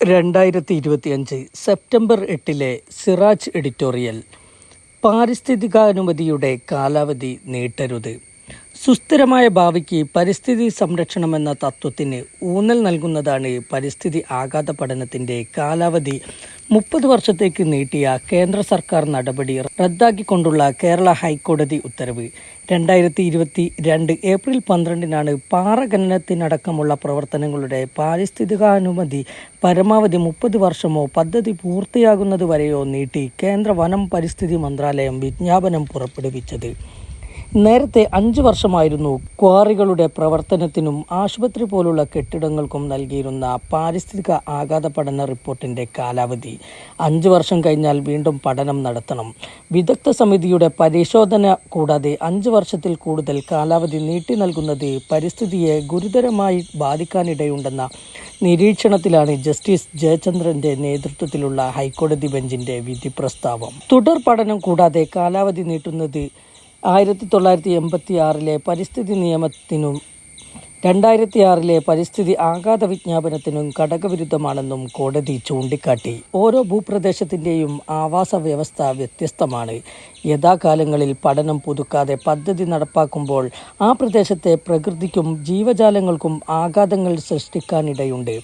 രണ്ടായിരത്തി ഇരുപത്തിയഞ്ച് സെപ്റ്റംബർ എട്ടിലെ സിറാജ് എഡിറ്റോറിയൽ പാരിസ്ഥിതികാനുമതിയുടെ കാലാവധി നീട്ടരുത്. സുസ്ഥിരമായ ഭാവിക്ക് പരിസ്ഥിതി സംരക്ഷണം എന്ന തത്വത്തിന് ഊന്നൽ നൽകുന്നതാണ് പരിസ്ഥിതി ആഘാത പഠനത്തിന്റെ കാലാവധി. മുപ്പത് വർഷത്തേക്ക് നീട്ടിയ കേന്ദ്ര സർക്കാർ നടപടി റദ്ദാക്കിക്കൊണ്ടുള്ള കേരള ഹൈക്കോടതി ഉത്തരവ്. രണ്ടായിരത്തി ഇരുപത്തി രണ്ട് ഏപ്രിൽ പന്ത്രണ്ടിനാണ് പാറ ഖനനത്തിനടക്കമുള്ള പ്രവർത്തനങ്ങളുടെ പാരിസ്ഥിതികാനുമതി പരമാവധി മുപ്പത് വർഷമോ പദ്ധതി പൂർത്തിയാകുന്നതുവരെയോ നീട്ടി കേന്ദ്ര വനം പരിസ്ഥിതി മന്ത്രാലയം വിജ്ഞാപനം പുറപ്പെടുവിച്ചത്. നേരത്തെ അഞ്ച് വർഷമായിരുന്നു ക്വാറികളുടെ പ്രവർത്തനത്തിനും ആശുപത്രി പോലുള്ള കെട്ടിടങ്ങൾക്കും നൽകിയിരുന്ന പാരിസ്ഥിതിക ആഘാത പഠന റിപ്പോർട്ടിന്റെ കാലാവധി. അഞ്ച് വർഷം കഴിഞ്ഞാൽ വീണ്ടും പഠനം നടത്തണം. വിദഗ്ധ സമിതിയുടെ പരിശോധന കൂടാതെ അഞ്ച് വർഷത്തിൽ കൂടുതൽ കാലാവധി നീട്ടി നൽകുന്നത് പരിസ്ഥിതിയെ ഗുരുതരമായി ബാധിക്കാനിടയുണ്ടെന്ന നിരീക്ഷണത്തിലാണ് ജസ്റ്റിസ് ജയചന്ദ്രന്റെ നേതൃത്വത്തിലുള്ള ഹൈക്കോടതി ബെഞ്ചിന്റെ വിധി പ്രസ്താവം തുടർ പഠനം കൂടാതെ കാലാവധി നീട്ടുന്നത് ആയിരത്തി തൊള്ളായിരത്തി എൺപത്തി ആറിലെ പരിസ്ഥിതി നിയമത്തിനും രണ്ടായിരത്തി ആറിലെ പരിസ്ഥിതി ആഘാത വിജ്ഞാപനത്തിനും ഘടകവിരുദ്ധമാണെന്നും കോടതി ചൂണ്ടിക്കാട്ടി. ഓരോ ഭൂപ്രദേശത്തിന്റെയും ആവാസ വ്യവസ്ഥ വ്യത്യസ്തമാണ്. യഥാകാലങ്ങളിൽ പഠനം പുതുക്കാതെ പദ്ധതി നടപ്പാക്കുമ്പോൾ ആ പ്രദേശത്തെ പ്രകൃതിക്കും ജീവജാലങ്ങൾക്കും ആഘാതങ്ങൾ സൃഷ്ടിക്കാനിടയുണ്ട്.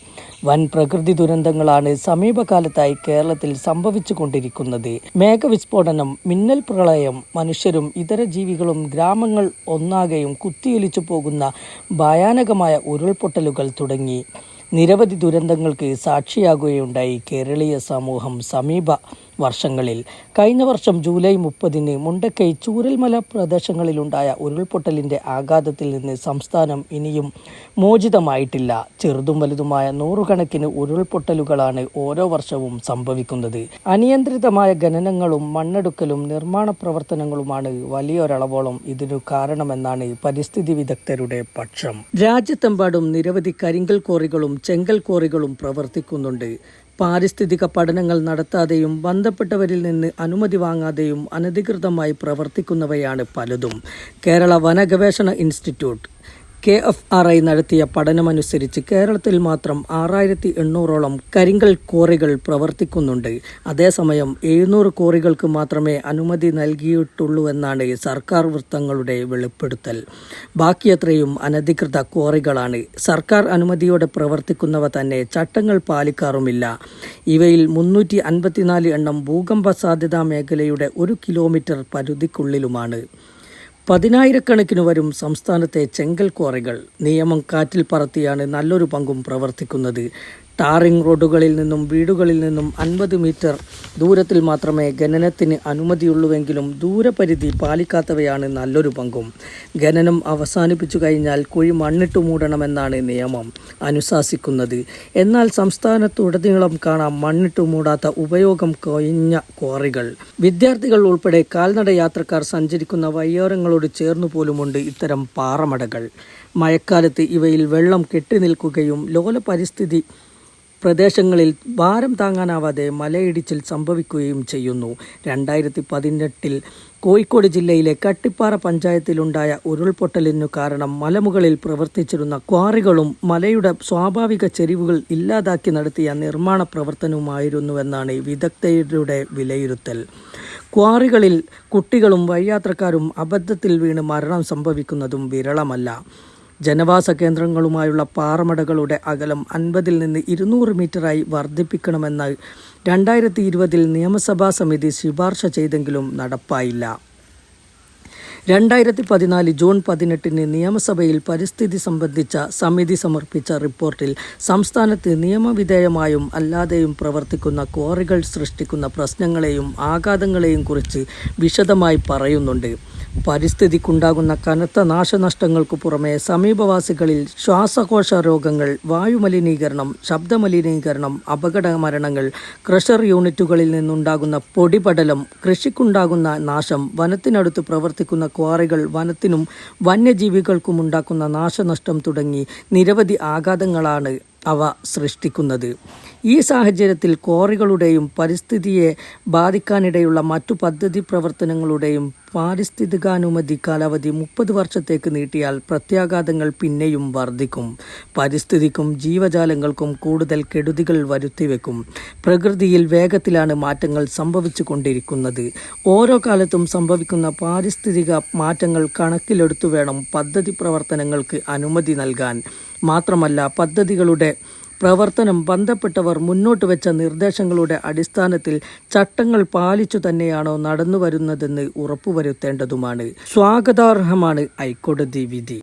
വൻ പ്രകൃതി ദുരന്തങ്ങളാണ് സമീപകാലത്തായി കേരളത്തിൽ സംഭവിച്ചു കൊണ്ടിരിക്കുന്നത് മേഘവിസ്ഫോടനം മിന്നൽ പ്രളയം മനുഷ്യരും ഇതര ജീവികളും ഗ്രാമങ്ങൾ ഒന്നാകെയും കുത്തിയൊലിച്ചു പോകുന്ന ഭയാനകമായ ഉരുൾപൊട്ടലുകൾ തുടങ്ങി. നിരവധി ദുരന്തങ്ങൾക്ക് സാക്ഷിയാകുകയുണ്ടായി കേരളീയ സമൂഹം സമീപ വർഷങ്ങളിൽ. കഴിഞ്ഞ വർഷം ജൂലൈ മുപ്പതിന് മുണ്ടക്കൈ ചൂരൽമല പ്രദേശങ്ങളിലുണ്ടായ ഉരുൾപൊട്ടലിന്റെ ആഘാതത്തിൽ നിന്ന് സംസ്ഥാനം ഇനിയും മോചിതമായിട്ടില്ല. ചെറുതും വലുതുമായ നൂറുകണക്കിന് ഉരുൾപൊട്ടലുകളാണ് ഓരോ വർഷവും സംഭവിക്കുന്നത്. അനിയന്ത്രിതമായ ഖനനങ്ങളും മണ്ണെടുക്കലും നിർമ്മാണ പ്രവർത്തനങ്ങളുമാണ് വലിയൊരളവോളം ഇതിനു കാരണമെന്നാണ് പരിസ്ഥിതി വിദഗ്ധരുടെ പക്ഷം. രാജ്യത്തെമ്പാടും നിരവധി കരിങ്കൽ കോറികളും ചെങ്കൽ കോറികളും പ്രവർത്തിക്കുന്നുണ്ട്. പാരിസ്ഥിതിക പഠനങ്ങൾ നടത്താതെയും ബന്ധപ്പെട്ടവരിൽ നിന്ന് അനുമതി വാങ്ങാതെയും അനധികൃതമായി പ്രവർത്തിക്കുന്നവയാണ് പലതും. Kerala വനഗവേഷണ institute K F R I നടത്തിയ പഠനമനുസരിച്ച് കേരളത്തിൽ മാത്രം ആറായിരത്തി എണ്ണൂറോളം കരിങ്കൽ കോറികൾ പ്രവർത്തിക്കുന്നുണ്ട്. അതേസമയം എഴുന്നൂറ് കോറികൾക്ക് മാത്രമേ അനുമതി നൽകിയിട്ടുള്ളൂവെന്നാണ് സർക്കാർ വൃത്തങ്ങളുടെ വെളിപ്പെടുത്തൽ. ബാക്കിയത്രയും അനധികൃത ക്വാറികളാണ് സർക്കാർ അനുമതിയോടെ പ്രവർത്തിക്കുന്നവ തന്നെ ചട്ടങ്ങൾ പാലിക്കാറുമില്ല. ഇവയിൽ മുന്നൂറ്റി അൻപത്തിനാല് എണ്ണം ഭൂകമ്പ സാധ്യതാ മേഖലയുടെ ഒരു കിലോമീറ്റർ പരിധിക്കുള്ളിലുമാണ്. പതിനായിരക്കണക്കിന് വരും സംസ്ഥാനത്തെ ചെങ്കൽ ക്വാറികൾ നിയമം കാറ്റിൽ പറത്തിയാണ് നല്ലൊരു പങ്കും പ്രവർത്തിക്കുന്നത്. ടാറിംഗ് റോഡുകളിൽ നിന്നും വീടുകളിൽ നിന്നും അൻപത് മീറ്റർ ദൂരത്തിൽ മാത്രമേ ഖനനത്തിന് അനുമതിയുള്ളൂവെങ്കിലും ദൂരപരിധി പാലിക്കാത്തവയാണ് നല്ലൊരു പങ്കും. ഖനനം അവസാനിപ്പിച്ചു കഴിഞ്ഞാൽ കുഴി മണ്ണിട്ട് മൂടണമെന്നാണ് നിയമം അനുശാസിക്കുന്നത്. എന്നാൽ സംസ്ഥാനത്തുടനീളം കാണാം മണ്ണിട്ട് മൂടാത്ത ഉപയോഗം കൊഴിഞ്ഞ ക്വാറികൾ. വിദ്യാർത്ഥികൾ ഉൾപ്പെടെ കാൽനട യാത്രക്കാർ സഞ്ചരിക്കുന്ന വയ്യോരങ്ങളോട് ചേർന്നു പോലുമുണ്ട് ഇത്തരം പാറമടകൾ. മഴക്കാലത്ത് ഇവയിൽ വെള്ളം കെട്ടി നിൽക്കുകയും ലോല പരിസ്ഥിതി പ്രദേശങ്ങളിൽ ഭാരം താങ്ങാനാവാതെ മലയിടിച്ചിൽ സംഭവിക്കുകയും ചെയ്യുന്നു. രണ്ടായിരത്തി പതിനെട്ടിൽ കോഴിക്കോട് ജില്ലയിലെ കട്ടിപ്പാറ പഞ്ചായത്തിലുണ്ടായ ഉരുൾപൊട്ടലിനു കാരണം മലമുകളിൽ പ്രവർത്തിച്ചിരുന്ന ക്വാറികളും മലയുടെ സ്വാഭാവിക ചെരിവുകൾ ഇല്ലാതാക്കി നടത്തിയ നിർമ്മാണ പ്രവർത്തനവുമായിരുന്നുവെന്നാണ് വിദഗ്ധരുടെ വിലയിരുത്തൽ. ക്വാറികളിൽ കുട്ടികളും വഴിയാത്രക്കാരും അബദ്ധത്തിൽ വീണ് മരണം സംഭവിക്കുന്നതും വിരളമല്ല. ജനവാസ കേന്ദ്രങ്ങളുമായുള്ള പാറമടകളുടെ അകലം അൻപതിൽ നിന്ന് ഇരുന്നൂറ് മീറ്ററായി വർദ്ധിപ്പിക്കണമെന്ന് രണ്ടായിരത്തി ഇരുപതിൽ നിയമസഭാ സമിതി ശുപാർശ ചെയ്തെങ്കിലും നടപ്പായില്ല. രണ്ടായിരത്തി പതിനാല് ജൂൺ പതിനെട്ടിന് നിയമസഭയിൽ പരിസ്ഥിതി സംബന്ധിച്ച സമിതി സമർപ്പിച്ച റിപ്പോർട്ടിൽ സംസ്ഥാനത്ത് നിയമവിധേയമായും അല്ലാതെയും പ്രവർത്തിക്കുന്ന ക്വാറികൾ സൃഷ്ടിക്കുന്ന പ്രശ്നങ്ങളെയും ആഘാതങ്ങളെയും കുറിച്ച് വിശദമായി പറയുന്നുണ്ട്. പരിസ്ഥിതിക്കുണ്ടാകുന്ന കനത്ത നാശനഷ്ടങ്ങൾക്കു പുറമെ സമീപവാസികളിൽ ശ്വാസകോശ രോഗങ്ങൾ വായുമലിനീകരണം ശബ്ദമലിനീകരണം അപകട മരണങ്ങൾ ക്രഷർ യൂണിറ്റുകളിൽ നിന്നുണ്ടാകുന്ന പൊടിപടലം കൃഷിക്കുണ്ടാകുന്ന നാശം വനത്തിനടുത്ത് പ്രവർത്തിക്കുന്ന ക്വാറികൾ വനത്തിനും വന്യജീവികൾക്കും ഉണ്ടാക്കുന്ന നാശനഷ്ടം തുടങ്ങി നിരവധി ആഘാതങ്ങളാണ് അവ സൃഷ്ടിക്കുന്നത്. ഈ സാഹചര്യത്തിൽ ക്വാറികളുടെയും പരിസ്ഥിതിയെ ബാധിക്കാനിടയുള്ള മറ്റു പദ്ധതി പ്രവർത്തനങ്ങളുടെയും പാരിസ്ഥിതികാനുമതി കാലാവധി മുപ്പത് വർഷത്തേക്ക് നീട്ടിയാൽ പ്രത്യാഘാതങ്ങൾ പിന്നെയും വർദ്ധിക്കും. പരിസ്ഥിതിക്കും ജീവജാലങ്ങൾക്കും കൂടുതൽ കെടുതികൾ വരുത്തിവെക്കും. പ്രകൃതിയിൽ വേഗത്തിലാണ് മാറ്റങ്ങൾ സംഭവിച്ചു കൊണ്ടിരിക്കുന്നത് ഓരോ കാലത്തും സംഭവിക്കുന്ന പാരിസ്ഥിതിക മാറ്റങ്ങൾ കണക്കിലെടുത്തു വേണം പദ്ധതി പ്രവർത്തനങ്ങൾക്ക് അനുമതി നൽകാൻ. മാത്രമല്ല പദ്ധതികളുടെ പ്രവർത്തനം ബന്ധപ്പെട്ടവർ മുന്നോട്ട് വെച്ച നിർദ്ദേശങ്ങളുടെ അടിസ്ഥാനത്തിൽ ചട്ടങ്ങൾ പാലിച്ചു തന്നെയാണോ നടന്നു വരുന്നതെന്ന് ഉറപ്പുവരുത്തേണ്ടതുമാണ്. സ്വാഗതാർഹമാണ് ഹൈക്കോടതി വിധി.